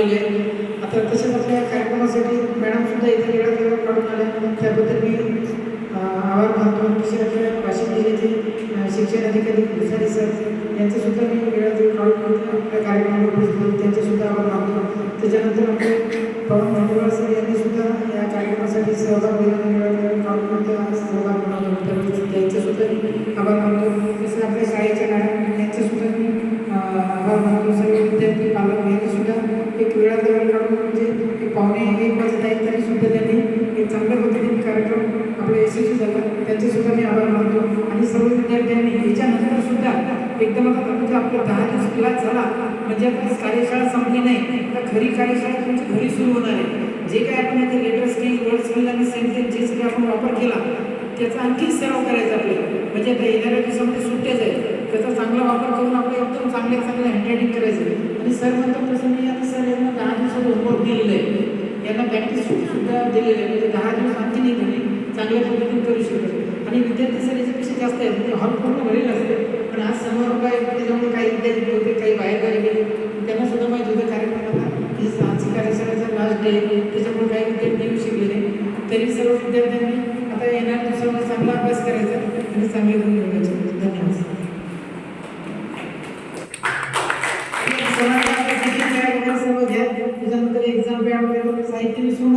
बनवलेले आहेत आता तसेच आपल्या कार्यक्रमासाठी मॅडम सुद्धा इथे वेगळ्या वेळा काढून आल्या त्याबद्दल मी आभार मानतो. तसे आपल्या वाशिम जिल्ह्याचे शिक्षण अधिकारी भुसारी सर यांचे सुद्धा मी वेगळ्या वेळ काढून आपल्या कार्यक्रमाला उपस्थित होते त्यांचे सुद्धा आभार मानतो. त्याच्यानंतर आपले पवन मंडळवार सर यांनी सुद्धा या कार्यक्रमासाठी सहभाग दिला वेगळ्या वेळ काढून सहभाग बनवला त्यावेळी त्यांचे सुद्धा मी आभार मानतो. एक पावणे एक वाजता आहेत तरी सुद्धा त्यांनी एक चांगल्या पद्धतीने कार्यक्रम आपला यशस्वी झाला. त्यांचे सुद्धा मी आभार मानतो. आणि सर्व विद्यार्थ्यांनी याच्यानंतर सुद्धा एकदम आता म्हणजे आपला दहा दिवस क्लास झाला. म्हणजे आपली कार्यशाळा संपली नाही. तर खरी कार्यशाळा तुमची घरी सुरू होणार आहे. जे काय आपण इथे लेटर स्किल वर्ड स्किल आणि सेंटेन्स जे सगळे आपण वापर केला त्याचा आणखी सराव करायचा आपल्याला. म्हणजे आता येणाऱ्या दिवसामध्ये सुट्ट्याच आहे त्याचा चांगला वापर करून आपलं एकदम चांगल्या चांगलं हँडरायटिंग करायचं. आणि सर म्हणतात तसं मी आता सर यांना दहा दिवसात होमवर्क दिलेलं आहे. प्रॅक्टिस सुद्धा दिलेलं आहे. म्हणजे दहा दिवस आणखी नाही घरी चांगल्या पद्धतीने करू शकतो आणि विद्यार्थी सर याच्यापेक्षा जास्त आहेत. म्हणजे हॉल पूर्ण भरेल असते पण आज समोर काय त्याच्यामुळे काही विद्यार्थी होते काही बाहेर गावी गेले. त्यांना सुद्धा माहिती होतं कार्यक्रमाला की आजची कार्यशाळेचा लास्ट डे त्याच्यामुळे काही विद्यार्थी येऊ शकले नाही. तरी सर्व विद्यार्थ्यांनी आता येणार दिवसामध्ये चांगला अभ्यास करायचा आणि चांगले गुण मिळवायचे. धन्यवाद. सर्व घ्या. त्याच्यानंतर एक्झाम